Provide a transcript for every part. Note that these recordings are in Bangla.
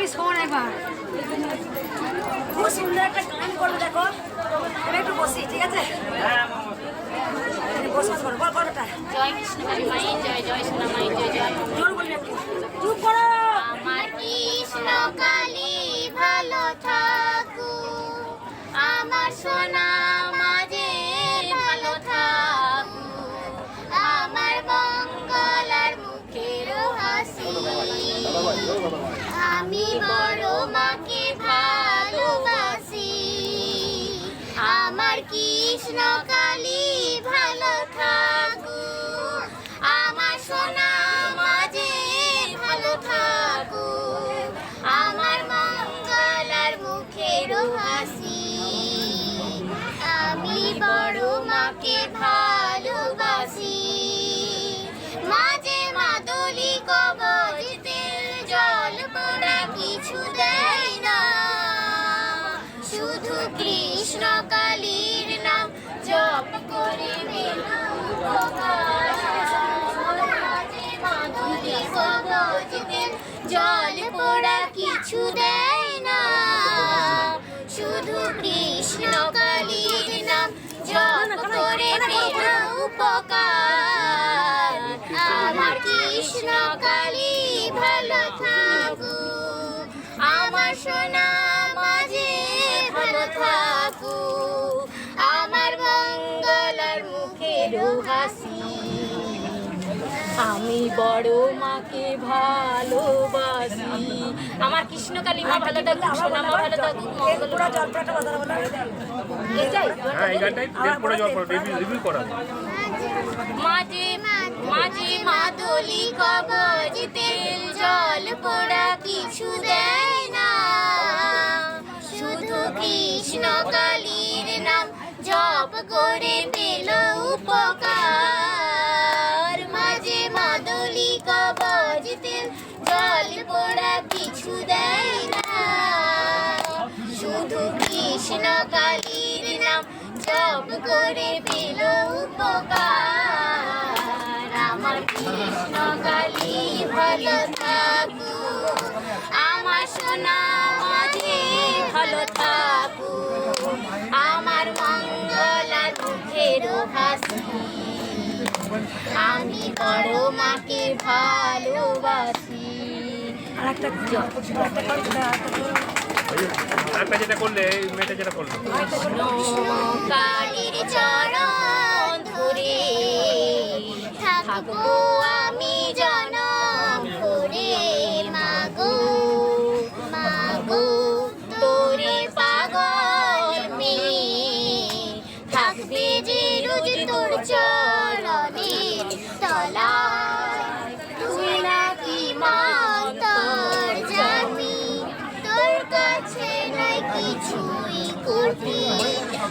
ভাবি শোন একবার খুব সুন্দর একটা গান করব দেখো। আমি একটু বসি ঠিক আছে? জয় কৃষ্ণ কালী মায়ের জয় জয় সোনা মায়ের জয় জয়। জোর বলি একটু। চুপ করো। আমার কৃষ্ণ কালী কৃষ্ণ কিছু দেয় না। শুধু কৃষ্ণ কালীর নাম জপ করে উপকার। আমার কৃষ্ণ কালী ভালো থাকু আমার সোনা মাঝে ভালো থাকু আমার মঙ্গলার মুখের হাসি আমি বড় মাকে ভালোবাসি। আমার কৃষ্ণকালী মা ভালো থাকুক সোনা মা ভালো থাকুক মাঝে মাঝে মাদলি কবজ তেল জল পোড়া কিছু দেয় না। শুধু কৃষ্ণ কালীর নাম জপ করে পেল কৃষ্ণ কালীর নাম জপ করে পেল উপকার। আমার কৃষ্ণ কালী ভালো থাকু আমার সোনা মাঝে ভালো থাকু আমার মঙ্গলার মুখের হাসি। আমি বড় মাকে ভালোবাসি। আর একটা একটা যেটা করলে এই মেয়েটা যেটা করল? কালীর চরণ ধরে থাকব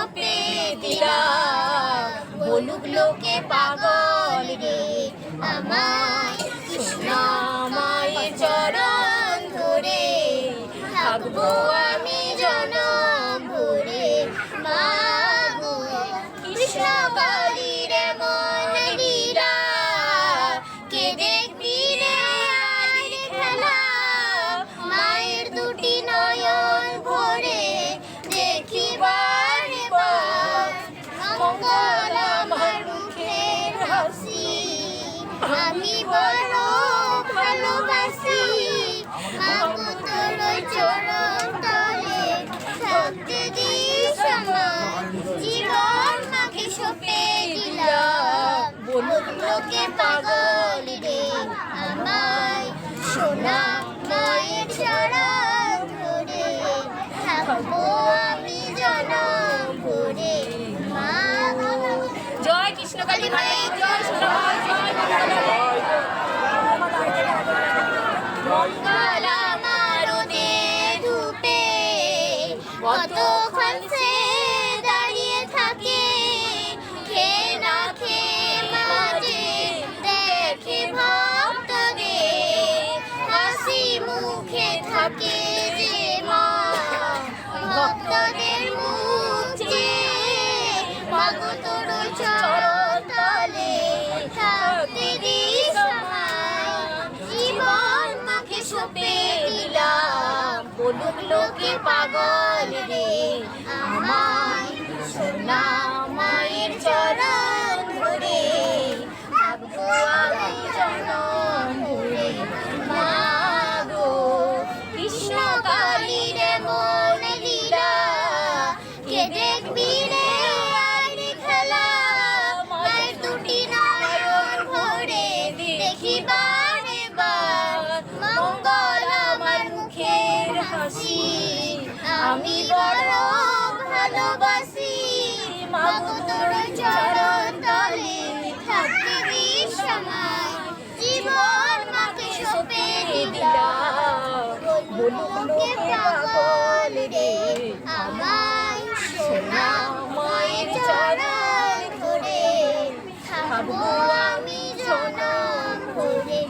সপে দিলাম। বলুক লোকে পাগল রে, আমায় কৃষ্ণ মায়ের চরণ ধরে। থাকব আমি জনম ভরে মা কৃষ্ণ আমি বড় ভালোবাসি মাগো তোর চরণ তলে থাকতে দিস আমার জীবন মাকে সপে দিলাম লোকে পাগল রে আমার সোনা মায়ের চরণ ধরে থাকব আমি জনম ভরে মা জয় কৃষ্ণকালী মায়ের জয় সোনামাই জয় 我都欢喜。পাগল রে। আমায় সোনা আমি বড় ভালোবাসি মাগো তোর চরণ তলে থাকতে বিশ্বময় জীবন মাকে সপে দিলাম বলুক লোকে পাগল রে আমায় সোনা মায়ের চরণ ধরে থাকব আমি জনম ভরে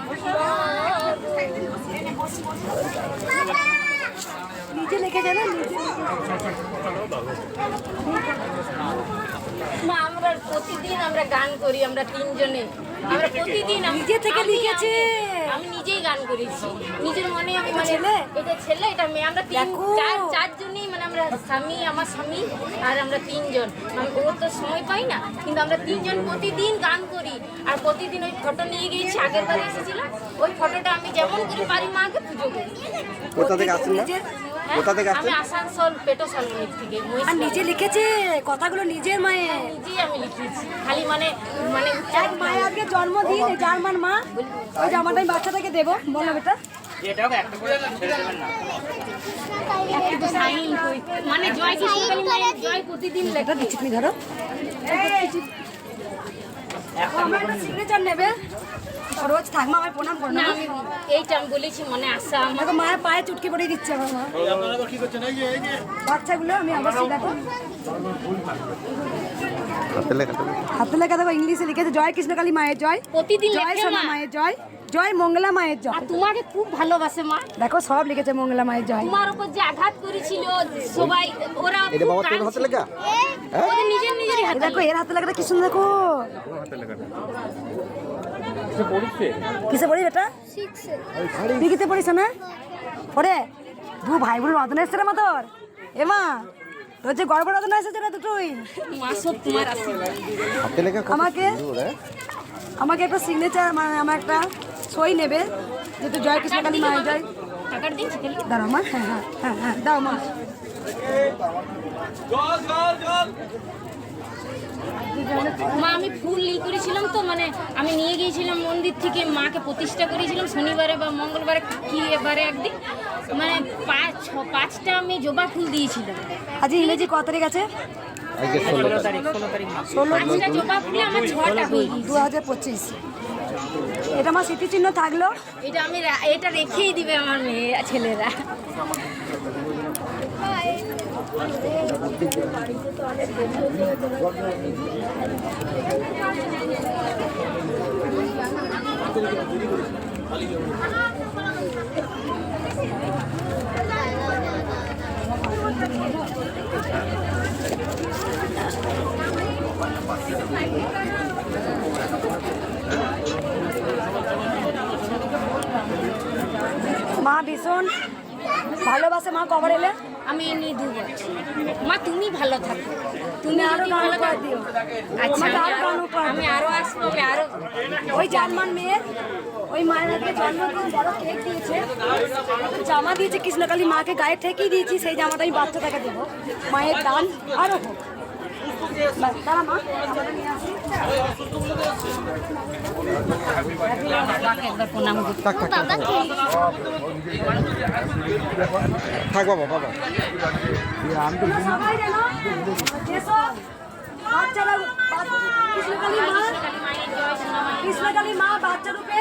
নিজে মা আমরা প্রতিদিন আমরা গান করি আমরা তিনজনে। আমরা প্রতিদিন নিজে থেকে আমি- লিখেছে। আমি- নিজেই গান করেছি। নিজের মনে আমি মানে ছেলে? এটা ছেলে এটা মেয়ে। আমরা তিন চার চারজনই মানে আমরা স্বামী আমার স্বামী আর আমরা তিনজন। মানে ওর তো সময় পাই না কিন্তু আমরা তিনজন প্রতিদিন গান করি। আর প্রতিদিন ওই ফটো নিয়ে গিয়েছি আগের বারে এসেছিলাম ওই ফটোটা আমি যেমন করে পারি মাকে পুজো করি। কোথা থেকে আসছেন? কোথা থেকে আমি আসানসোল পেটো সালমিক থেকে আর নিজে লিখেছে কথাগুলো নিজের মায়ের? নিজেই আমি লিখেছি। খালি মানে মানে এক মায়ের আজকে জন্মদিন জার্মান মা? ওই জামাটা আমি বাচ্চাটাকে দেবো বলো বেটা। একটু সাইন করি। মানে জয় কৃষ্ণকালী জয় প্রতিদিন লেখা। দিচ্ছি তুমি ধরো। সিগনেচার নেবে? রোজ থাকমা আমায় প্রণাম করো না। না আমি এইটা আমি বলেছি মনে আসা আমার। দেখো মায়ের পায়ে চুটকি পড়ে দিচ্ছে আমার মা বাচ্চাগুলো আমি আবার দেখো হাতে লেখা তো হাতে লেখা দেখো ইংলিশে লিখেছে জয় কৃষ্ণকালী মায়ের জয়। প্রতিদিন জয় সোনা মায়ের জয় জয় মঙ্গলা মায়ের আর জয় তোমাকে খুব ভালোবাসে মা। দেখো সব লিখেছে মঙ্গলা মায়ের জয়। তোমার উপর যে আঘাত করেছিল সবাই ওরা এটা বাবা তোর হাতে লেখা? ওদের নিজের নিজেরই হাতে দেখো এর হাতে লেখাটা কি সুন্দর দেখো। হাতে লেখাটা। কিসে পড়ি বেটা? বিকিতে পড়িস না পড়ে। দু ভাই বোন রতন এসছে রে মা তোর। এ মা তোর যে গড়বড় রতন এসেছে রে দুটোই মা কত আমাকে হ্যাঁ? আমাকে একটা সিগনেচার মানে আমার একটা সই নেবে। যেহেতু জয় কৃষ্ণকালী মায়ের জয় দাঁড়াও মা হ্যাঁ হ্যাঁ হ্যাঁ হ্যাঁ দাও মা। মা আমি ফুল ই করেছিলাম তো মানে আমি নিয়ে গিয়েছিলাম মন্দির থেকে মাকে প্রতিষ্ঠা করেছিলাম শনিবারে বা মঙ্গলবারে কি এবারে একদিন মানে পাঁচ ছ- পাঁচটা আমি জবা ফুল দিয়েছিলাম। আজ ইংরেজি কত তারিখ আছে? পাঁচটা জবা ফুলে আমার ছটা হয়ে দু হাজার পঁচিশ। এটা আমার স্মৃতিচিহ্ন থাকল? এটা আমি এটা রেখেই দিবে আমার মেয়ে ছেলেরা। মা ভীষণ ভালোবাসে মা কবার এলে। আমি এ নিয়ে দু বছর। মা তুমি ভালো থাকো। তুমি আরও ভালো থাকো দিও। আচ্ছা আমি আরও আসব আমি আরও ওই জার্মান মেয়ের ওই মায়ের আজকে জন্মদিন বড় কেক দিয়েছে জামা দিয়েছে কৃষ্ণকালী মাকে গায়ে ঠেকিয়ে দিয়েছি সেই জামাটা আমি বাচ্চাটাকে দেবো। মায়ের দান আরও হোক। থাক বাবা বাবা কৃষ্ণকালী মা বাচ্চা রূপে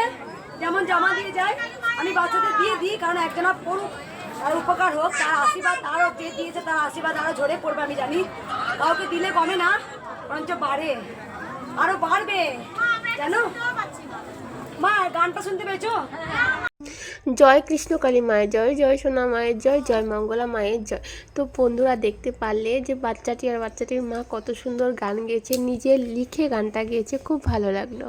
যেমন জমা দিয়ে যায় আমি বাচ্চাদের দিয়ে দিই, কারণ একজনা পড়ুক। তার উপকার হোক, তার আশীর্বাদ তারও যে দিয়েছে, তার আশীর্বাদ আরও ঝরে পড়বে আমি জানি। কাউকে দিলে কমে না, বরঞ্চ বাড়ে। আরও বাড়বে, জানো? মা, গানটা শুনতে পেয়েছ? জয় কৃষ্ণ কালী মায়ের, জয় জয় সোনা মায়ের, জয় জয় মঙ্গলা মায়ের, জয়। তো বন্ধুরা, দেখতে পারলে যে বাচ্চাটি আর বাচ্চাটির মা কত সুন্দর গান গেয়েছে, নিজে লিখে গানটা গেয়েছে, খুব ভালো লাগল।